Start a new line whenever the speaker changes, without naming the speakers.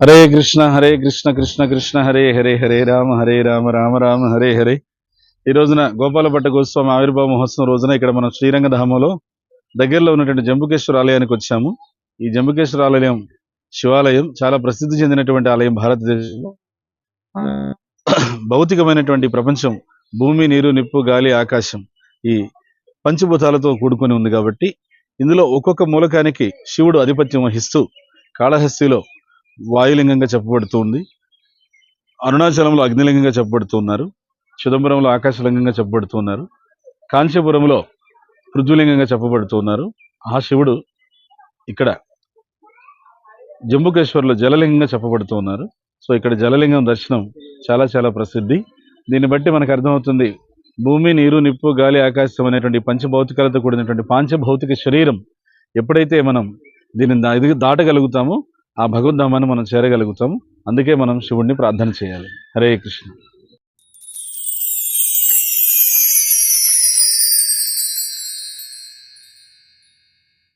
హరే కృష్ణ హరే కృష్ణ కృష్ణ కృష్ణ హరే హరే హరే రామ హరే రామ రామ రామ హరే హరే. ఈ రోజున గోపాలపట్ట గోస్వామి ఆవిర్భావ మహోత్సవం రోజున ఇక్కడ మనం శ్రీరంగధామంలో దగ్గరలో ఉన్నటువంటి జంబుకేశ్వర ఆలయానికి వచ్చాము. ఈ జంబుకేశ్వర ఆలయం శివాలయం చాలా ప్రసిద్ధి చెందినటువంటి ఆలయం భారతదేశంలో. భౌతికమైనటువంటి ప్రపంచం భూమి నీరు నిప్పు గాలి ఆకాశం ఈ పంచభూతాలతో కూడుకొని ఉంది కాబట్టి ఇందులో ఒక్కొక్క మూలకానికి శివుడు ఆధిపత్యం వహిస్తూ కాళహస్తిలో వాయులింగంగా చెప్పబడుతుంది. అరుణాచలంలో అగ్నిలింగంగా చెప్పబడుతున్నారు. చిదంబరంలో ఆకాశలింగంగా చెప్పబడుతున్నారు. కాంచీపురంలో పృథ్వలింగంగా చెప్పబడుతున్నారు. ఆ శివుడు ఇక్కడ జంబుకేశ్వర్లో జలలింగంగా చెప్పబడుతున్నారు. సో ఇక్కడ జలలింగం దర్శనం చాలా చాలా ప్రసిద్ధి. దీన్ని బట్టి మనకు అర్థమవుతుంది భూమి నీరు నిప్పు గాలి ఆకాశం అనేటువంటి పంచభౌతికాలతో కూడినటువంటి పాంచభౌతిక శరీరం ఎప్పుడైతే మనం దీన్ని దాటగలుగుతామో ఆ భగవద్ధామాన్ని మనం చేరగలుగుతాము. అందుకే మనం శివుణ్ణి ప్రార్థన చేయాలి. హరే కృష్ణ.